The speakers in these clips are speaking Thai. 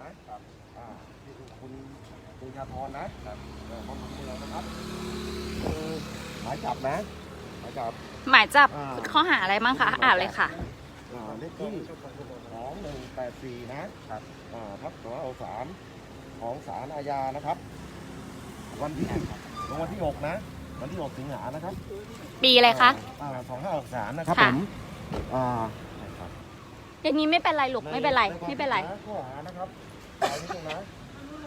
นะครับอ่าที่คุณคุณยาพรนะครับเออของเมืองนะครับคือหมายจับนะหมายจับ หมายจับอ่า ข้อหาอะไรบ้างคะอ่านเลยค่ะ อ่าเลขที่สองหนึ่งแปดสี่นะครับอ่าทับสองเอาสามของศาลอาญานะครับ วันที่ลงวันที่หกนะ วันที่หกสิงหานะครับ ปีอะไรคะอ่าสองห้าหกสามนะครับค่ะ ผมอ่าครับอย่างนี้ไม่เป็นไรลูกไม่เป็นไรใไม่เป็นไรใข้อหานะครับ รายนี้นะ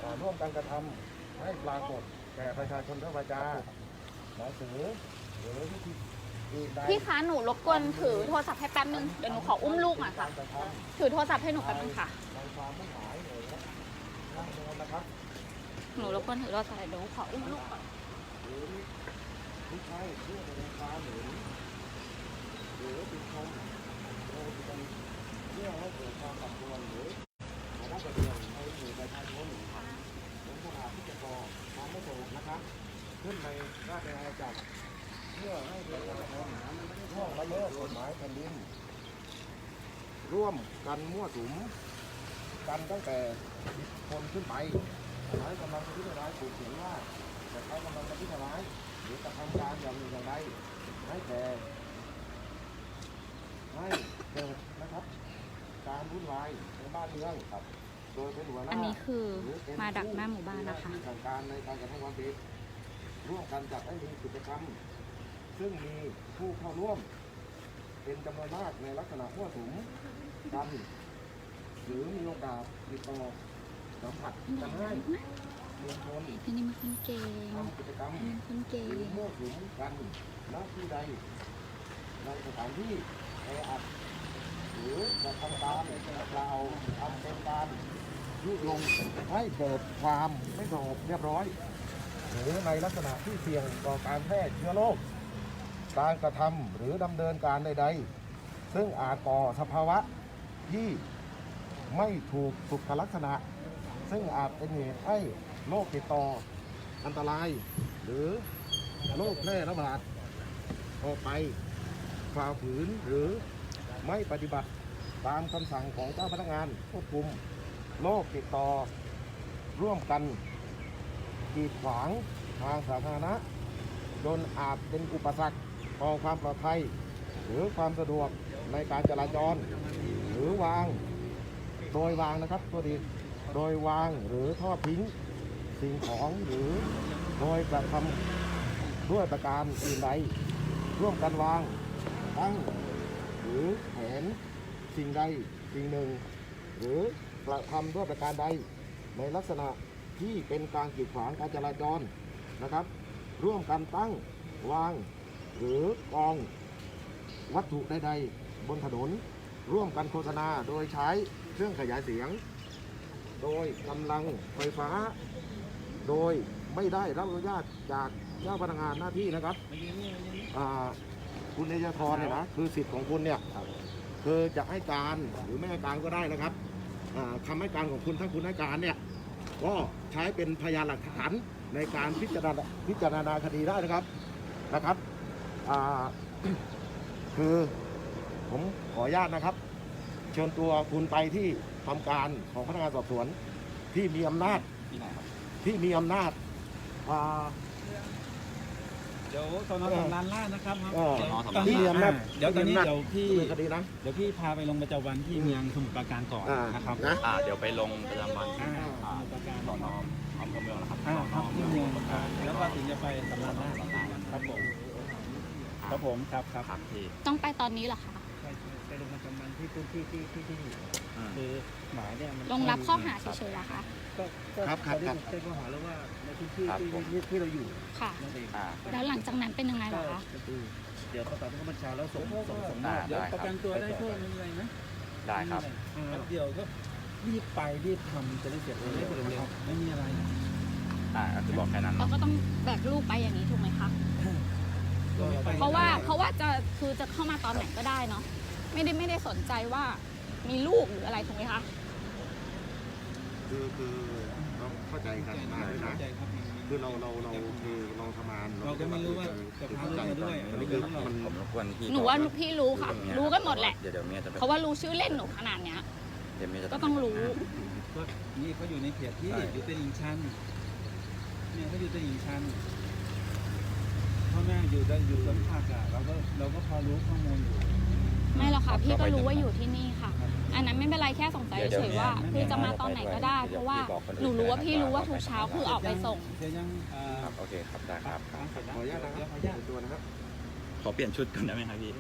อ่าร่วมกันกระทำให้ปรากฏแก่ประชาชนทั่วประจาหนังสือหรือวิธีอื่นใดพี่คะหนูรบกวนถือโทรศัพท์ให้แป๊บนึงเดี๋ยวหนูขออุ้มลูกหน่อยค่ะ การกรทำถือโทรศัพท์ให้หนูแป๊บนึงค่ะ ในความมุ่งหายหรือนั่งโดนนะครับ หนูรบกวนถือโทรศัพท์เดี๋ยวหนูขออุ้มลูกก่อนหรือไม่ใช่เพื่อแสดงความเห็นหรือติดชมโดยเป็นเพื่อให้เกิดความปรับรุงหรือ ขึ้นในราชอาณาจักรเพื่อให้ประชาชนร่วมละเมิดกฎหมายแผ่นดิน ร่วมกันมั่วสุม กันตั้งแต่10คนขึ้นไปหมายกำลังประทุษร้ายถูกเขียนว่าจะใช้กำลังประทุษร้ายหรือกระทำการอย่างหนึ่งอย่างใดให้แก่ให้เกิดนะครับ การวุ่นวายในบ้านเมืองครับ โดยเป็นหัวหน้าอันนี้คือหรือเป็นมาดักหน้าหมู่บ้านนะคะผู้สั่งการในการกระทำความผิด ร่วมกันจัดให้มีกิจกรรม ซึ่งมีผู้เข้าร่วม เป็นจำนวนมากในลักษณะมั่วสุมกันหรือมีโอกาสติดต่อสัมผัสกันให้มวลชนพี่นี่มันคนเก่งทำกิจกรรมมันคนเก่หรืองมั่วสุมกันณที่ใดในสถานที่แออัดหรือจะทำการกล่าวทำเป็นการยุยงให้เกิดความไม่สงบเรียบร้อย หรือในลักษณะที่เสี่ยงต่อการแพร่เชื้อโรคการกระทำหรือดำเนินการใด ๆ ซึ่งอาจก่อสภาวะที่ไม่ถูกสุขลักษณะ ซึ่งอาจเป็นเหตุให้โรคติดต่ออันตราย หรือโรคแพร่ระบาดออกไปฝ่าฝืนหรือไม่ปฏิบัติตามคำสั่งของเจ้าพนักงานควบคุมโรคติดต่อร่วมกัน กีดขวางทางสาธารณะจนอาจเป็นอุปสรรคต่อความปลอดภัย หรือความสะดวกในการจราจร หรือวาง โดยวางนะครับตัวดีโดยวางหรือทอดทิ้งสิ่งของหรือโดยกระทำด้วยประการอื่นใดร่วมกันวางตั้งหรือแผนสิ่งใดสิ่งหนึ่ง หรือกระทำด้วยประการใดในลักษณะ ที่เป็นการกีดขวางการจราจรนะครับ ร่วมกันตั้งวาง หรือกองวัตถุใดๆบนถนน ร่วมกันโฆษณาโดยใช้เครื่องขยายเสียง โดยกำลังไฟฟ้า โดยไม่ได้รับอนุญาตจากเจ้าพนักงานหน้าที่นะครับอ่าคุณเนยทรเนี่ยนะคือสิทธิ์ของคุณเนี่ยคือจะให้การหรือไม่ให้การก็ได้นะครับคำให้การของคุณถ้าคุณให้การเนี่ย ก็ใช้เป็นพยานหลักฐานในการพิจารณาพิจารณาคดีได้นะครับนะครับอ่าคือผมขออนุญาตนะครับ เชิญตัวคุณไปที่ทำการของพนักงานสอบสวนที่มีอำนาจที่ไหนครับที่มีอำนาจอ่า เดี๋ยวสอนอสำรานล่าชนะครับเออเดี๋ยวสตอนำนี้ที่มีอำนาจเดี๋ยวตอนนี้ที่มีอำนาจเดี๋ยวพี่ ดำเนินคดีนะ เดี๋ยวพี่พาไปลงประจำวันที่เมืองสมุทรปราการก่อนอ่านะครับนะ อ่าเดี๋ยวไปลงประจำวันอ่าที่สอ่ามุทรปราการสอนออำเภอเมืองนะครับอ่าสอนครับอที่เมืเมือองงประการแล้วก็ถึงจะไปสำรานล่าชครับผม ครับผมครับครับครับพี่ต้องไปตอนนี้เหรอคะ ไปไปลงประจำวันที่พื้นที่ที่ที่ที่คือหมายเนี่ยมันลงรับข้อหาเฉยๆเหรอคะ ก็ก็ครับครับตอนนี้ครับผมแจ้งข้อหาแล้วว่าในพื้นที่ครับที่ผม ที่ที่เราอยู่ค่ะ นั่นเองอ่า แล้วหลังจากนั้นเป็นยังไงเหรอคะ ก็คือเดี๋ยวประสานผู้บัญชาแล้วส่งส่งส่งมอ่าอบได้ครับประกันตัวได้เพิ่มอะไรไหมได้ครับแป๊บเดียวก็รีบไปรีบทำจะได้เสร็จเร็วๆนะครับไม่มีอะไร อ่าก็คือบอกแค่นั้นเราเนาะก็ต้องแบกลูกไปอย่างนี้ถูกไหมคะก็ไม่ไปเพราะว่าเพราะว่าจะคือจะเข้ามาตอนไหนก็ได้เนาะ ไม่ได้ไม่ได้สนใจว่ามีลูกหรืออะไรถูกไหมคะ คือคือเราเข้าใจกันมากเลยนะเข้าใจครับคือเราเราเราคือเราทำงานเราก็ไม่รู้ว่าจะพาลูกมาด้วยอันนี้คือมันผมรบกวนพี่หนูว่าก่อพี่รู้ค่ะเดี๋ยวเมียรู้กันหมดแหละเดี๋ยวเดี๋ยวเมียจะไปเพราะว่ารู้ชื่อเล่นหนูขนาดเนี้ยเดี๋ยวมีจะก็ต้องรู้ก็นี่เขาอยู่ในเขตที่ใช่อยู่ตลิ่งชันเนี่ยเขาอยู่ตลิ่งชันพ่อแม่อยู่ได้อยู่ต้นภาคอะเราก็เราก็พอรู้ข้อมูลอยู่ ไม่หรอกค่ะพี่ก็รู้ว่าอยู่ที่นี่ค่ะครับอันนั้นไม่เป็นไรแค่สงสัยเฉยๆว่าเดี๋ยวพี่จะมาตอนไหนก็ได้เพราะว่าหนูรู้ว่าพี่รู้ว่าทุกเช้าคือออกไปส่ง เดี๋ยวยังเอ่อครับโอเคครับได้ครับฟังเสร็จแล้วขออนุญาตนะคเดี๋รัยวบขออนุญาตเป็นตัวนะครับ ขอเปลี่ยนชุดก่อนได้ไหมครับพี่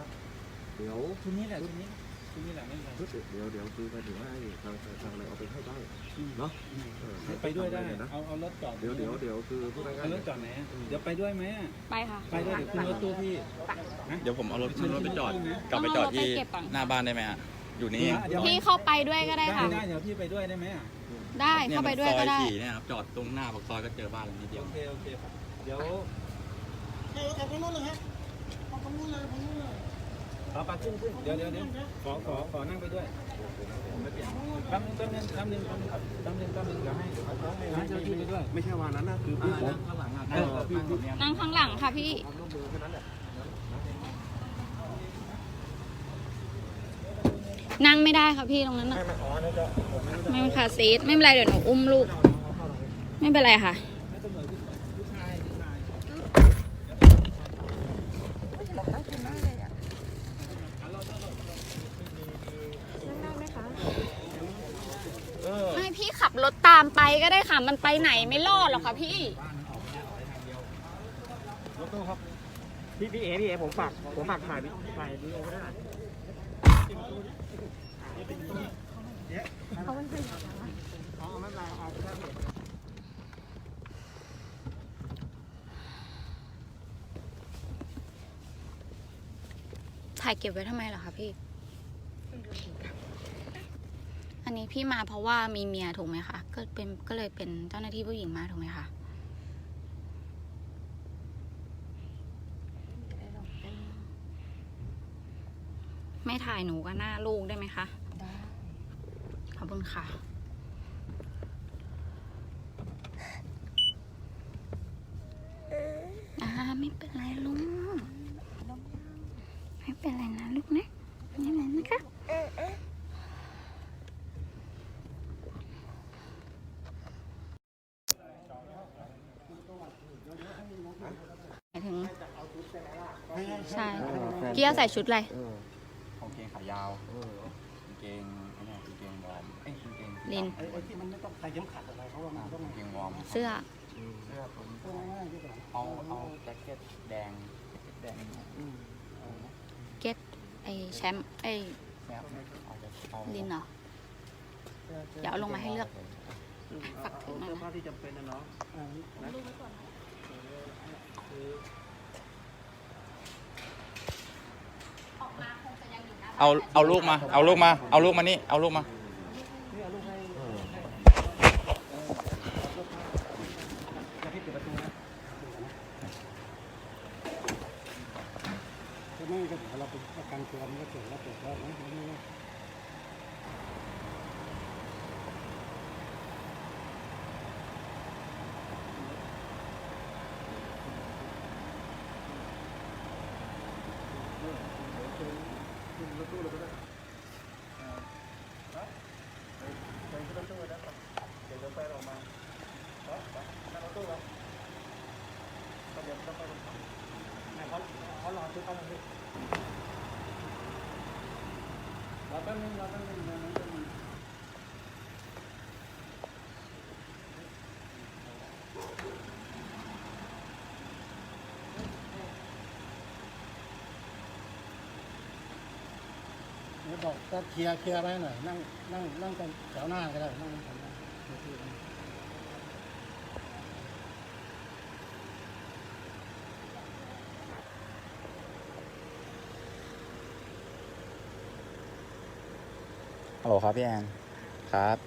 เดี๋ยว ชุดนี้แหละชุดนี้ ชุดนี้แหละไม่เป็นไรเดี๋ยวเดี๋ยวคือหมายถึงว่าให้ทางทางอะไรเอาไปให้ได้อืมเนาะอืมเออไปด้วยได้ นะเอาเอารถจอดเดี๋ยวเดี๋ยวเดี๋ยวคือพูดง่ายเอารถจอดไหนอะเดี๋ยวไปด้วยไหมอะไปค่ะไปด้วยเดี๋ยวขึ้นรถตู้พี่ เดี๋ยวผมเอารถไปรถไปจอดที่ไหนกลับไปจอดที่ต้องเอารถไปเก็บก่อนหน้าบ้านได้ไหมฮะอยู่นี่เองเดี๋ยว พี่เข้าไปด้วยก็ได้ได้ค่ะ ได้เดี๋ยวพี่ไปด้วยได้ไหมอะได้เนี่ยเข้ามัไปนด้วยซอก็ยได้สี่เนี่ยครับจอดตรงหน้าปากซอยก็เจอบ้านหลังนี้เดียว โอเคโอเคเดี๋ยวเอา ไปขึ้นขึ้นเดี๋ยวเดี๋ยวเดี๋ยวขอขอขอนั่งไปด้วยผมไม่เปลี่ยนแป๊บนึงแป๊บนึงแป๊บนึงแป๊บนึงแป๊บนึงแป๊บนึงเดี๋ยวให้ให้เจ้าหน้าที่ไปด้วยๆไม่ใช่วันนั้นนะคือพี่ผมข้างหลังอะเออพี่พี่นั่งข้างหลังค่ะพี่ความร่วมมือแค่นั้นแหละนั่งไม่ได้ค่ะพี่ตรงนั้นน่ะไม่เป็นค่ะซีทไม่เป็นไรเดี๋ยวหนูอุ้มลูก ไม่เป็นไรค่ะ ให้พี่ ขับรถตามไปก็ได้ค่ะ มันไปไหนไม่รอดหรอกค่ะพี่ รถตู้ครับ พี่พี่เอพี่เอผมฝากผมฝากถ่ายวิถ่ายวิดีโอก็ได้ถ่ายเก็บไว้ทำไมเหรอคะพี่ อันนี้พี่มาเพราะว่ามีเมียถูกไหมคะ ก็เป็นก็เลยเป็นเจ้าหน้าที่ผู้หญิงมาถูกไหมคะ ไม่ถ่ายหนูก็หน้าลูกได้ไหมคะ ได้ ขอบคุณค่ะ อ่าไม่เป็นไรลุง ไม่เป็นไรนะลูกนะไม่เป็นไรนะคะหมายถึง ใช่ พี่จะใส่ชุดอะไร เออ กางเกงขายาวเออกางเกงไอ้เนี่ยกางเกงวอร์มเอ้ยกางเกงลิน ไอ้ไอ้ที่มันไม่ต้องใส่เข็มขัดอะไรเพราะว่ามันต้องกางเกงวอร์มเสื้อ เสื้อตัวนี้เอาเอาแจ็คเก็ตแดงแจ็คเก็ตแดงเก็ตไอแชมป์ไอแมสเอาจะเอาลินเหรอ เดี๋ยวเอาลงมาให้เลือก ฝากถึงหน่อยเสื้อนะผ้าที่จำเป็นนะน้อง เอาเอาลูกมา เอาลูกมา เอาลูกมานี่ เอาลูกมา ไม่ก็เราเป็นประกันตัวมันก็เกิดแล้วเกิดแล้วไม่ไม่ แป๊บนึงรอแป๊บนึงรอแป๊บนึงเดี๋ยวบอกจะเคลียร์เคลียร์ไปหน่อย นั่งนั่งนั่งกันแถวหน้าก็ได้นั่งกัน โหลครับพี่แอนครับ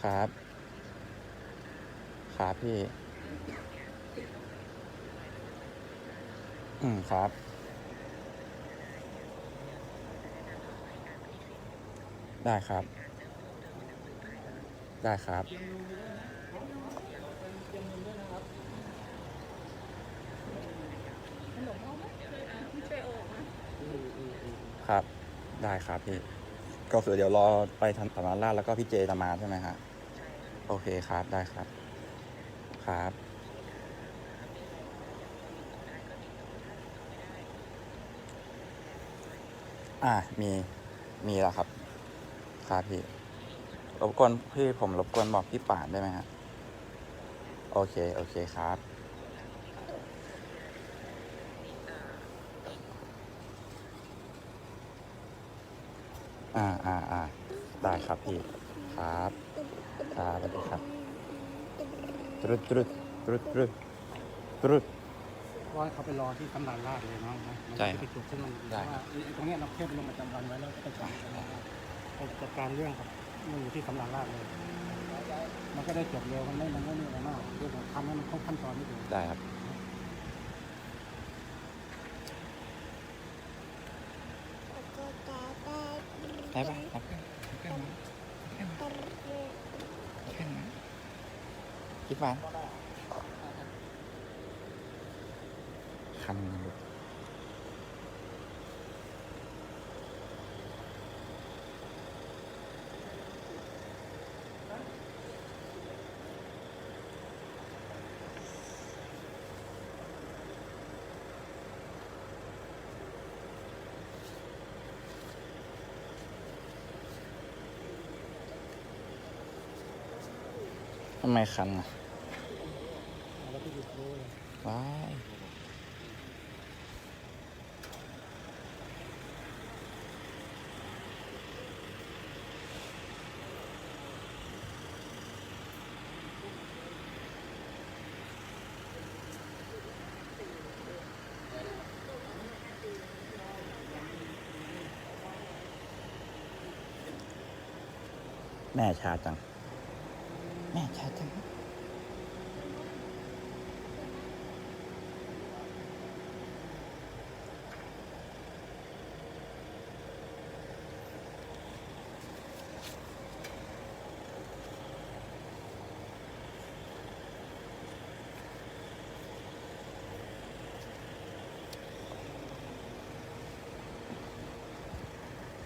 ครับ ครับพี่ อืมครับ ได้ครับ ได้ครับ ครับ ได้ครับพี่ ก็คือเดี๋ยวรอไปทำสำนักราชแล้วก็พี่เจจะมาใช่ไหมฮะโอเคครับได้ครับ ครับ อ่ามีมีแล้วครับ ครับพี่รบกวนพี่ผมรบกวนบอกพี่ป่านได้ไหมฮะโอเค โอเคครับ อ่าอ่าอ่าได้ครับพี่ ครับ ครับสวัสดีครับตรุดตรุดตรุดตรุดตรุดก็ให้เขาไปรอที่ตำนานราชเลยเนาะนะมันใช่จะไปจุดซึ่งมันได้ว่าไอ้ตรงเนี้ยเราเทพลงประจำวันไว้แล้วก็ไปจอดตำนานราชไปจัดการเรื่องครับมันอยู่ที่ตำนานราชเลย มันก็ได้จบเร็วมันไม่มันไม่มีอะไรมากเรื่องของทำให้มันครบขั้นตอนนิดเดียวได้ครับ ได้ปะรับขึ้นขึ้นมาขึ้นมาขึ้นมาคิดหวานคันหลุด ทำไมคันอะว้ายแม่ชาจัง ชาจัง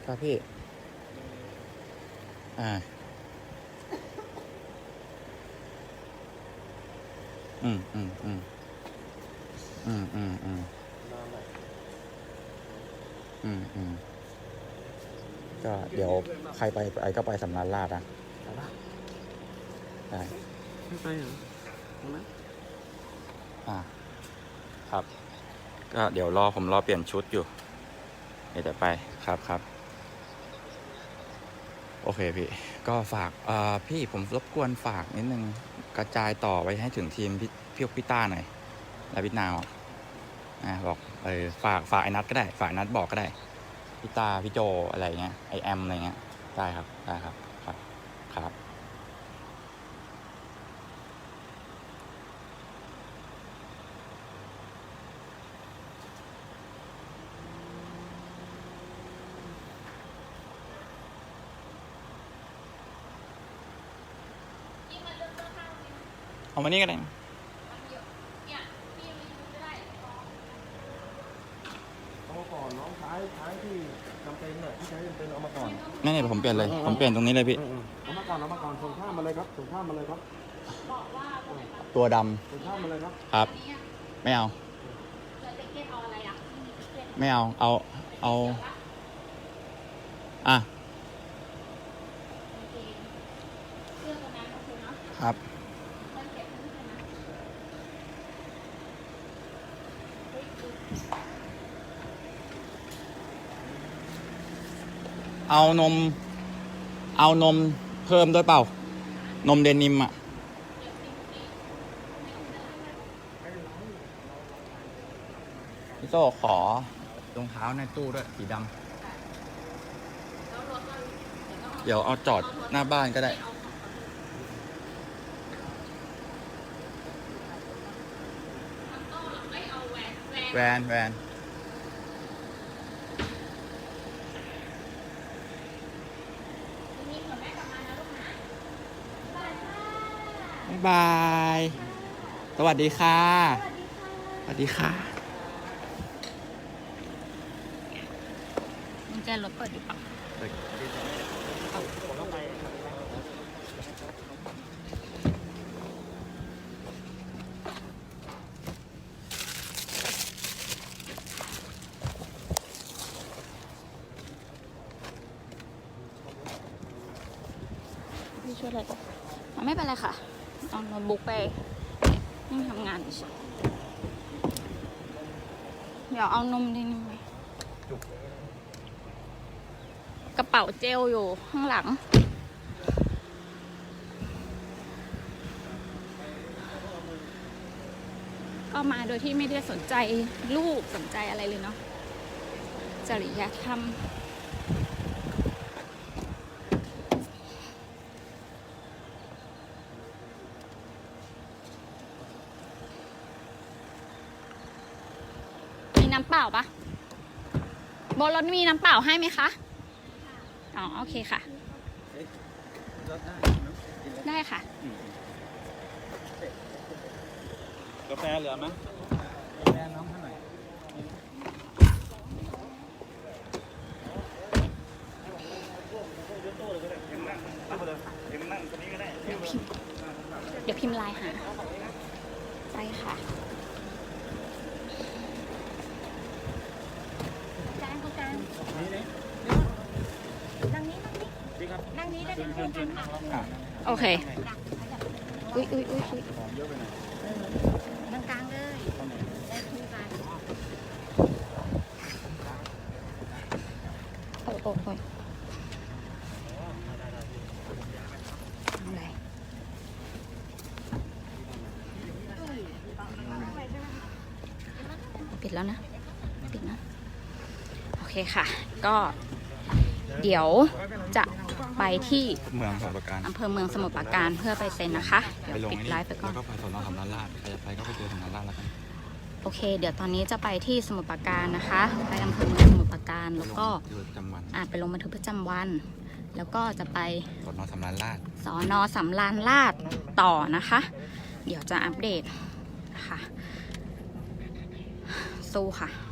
ครับพี่ อ่า อืมอืมอืมอืมอืมอืมอืมอืมก็เดี๋ยวใครไปไปก็ไปสำนักราชนะได้ไม่ไปเหรอตรงนั้นอ่าครับ ก็เดี๋ยวรอผมรอเปลี่ยนชุดอยู่ เดี๋ยวจะไปครับครับ โอเคพี่ ก็ฝากเอ่อพี่ผมรบกวนฝากนิดนึง กระจายต่อไปให้ถึงทีมพี่พี่พี่ต้าหน่อยและพี่นาวนะบอกเออฝากฝากไอ้นัดก็ได้ ฝากนัดบอกก็ได้พี่ตาพี่โจอะไรเงี้ยไอแอมอะไรเงี้ยได้ครับได้ครับ เอามานี่ก็ได้เอามาก่อนน้องท้ายท้ายที่จำเป็นเนี่ยที่ใช้จำเป็นเอามาก่อนไม่ไม่ผมเปลี่ยนเลย ผมเปลี่ยนตรงนี้เลยพี่เอามาก่อนเอามาก่อนส่งข้ามมาเลยครับส่งข้ามมาเลยครับตัวดส่งข้ามมาเลยครับำครับ ไม่เอา ไม่เอา เอา เอา อะ ครับ เอานม เอานมเพิ่มด้วยเปล่า นมเดนิมอะ พี่โซขอรองเท้าในตู้ด้วยสีดำ เดี๋ยวเอาจอดหน้าบ้านก็ได้ แวนแวน บ๊ายบาย สวัสดีค่ะ สวัสดีค่ะเญแจรถเปิดอยู่ปะพี่ช่วยอะไรปะอะไม่เป็นไรค่ะเอาโน้ตบุ๊ก ไปนี่ทำงานเฉยเดี๋ยวเอานมที่นี่ไหมกระเป๋าเจลอยู่ข้างหลัง ก็มาโดยที่ไม่ได้สนใจลูกสนใจอะไรเลยเนาะจริยธรรม มีน้ำเป ล่าปะบนรถมีน้ำเปล่าให้ไหมคะ อ๋อ โอเคค่ะ ได้ค่ะ กาแฟเหลือไหมกาแฟน้องเท่าไหร่ เดี๋ยวพิมพ์ไลน์หาใช่ค่ะกลางกลาง นี่นี่ นั่งนี้นั่งนี้ พี่ครับ นั่งนี้ได้ เชิญเชิญเชิญนั่งรับก่ อนโอเค อุ้ยอุ้ยอุ้ยอุ้ยของกลางเลยได้คุยกันโอ้โอ้โอ้ปิดแล้วนะ ปิดนะ โอเคค่ะ ก็เดี๋ยว ไปที่เมืองสมุทรปราการอำเภอเมืองสมุทรปราการเพื่อไปเซ็นนะคะ เดี๋ยวไปลงปิดไอ้นี่ไลฟ์ไปก่อแล้น วก็ไปสอนอสำนักราชใครจะไปก็ไปเจอสำนักราชแล้วกัน โอเค เดี๋ยวตอนนี้จะไปที่สมุทรปราการนะคะ ไปอำเภอเมืองสมุทรปราการ แล้วก็ที่ประจำวันอาจไปลงบันทึกประจำวัน แล้วก็จะไปสอนอสำนักราชสอนอสำรานราชต่อนะคะ เดี๋ยวจะอัปเดตค่ะ สู้ค่ะ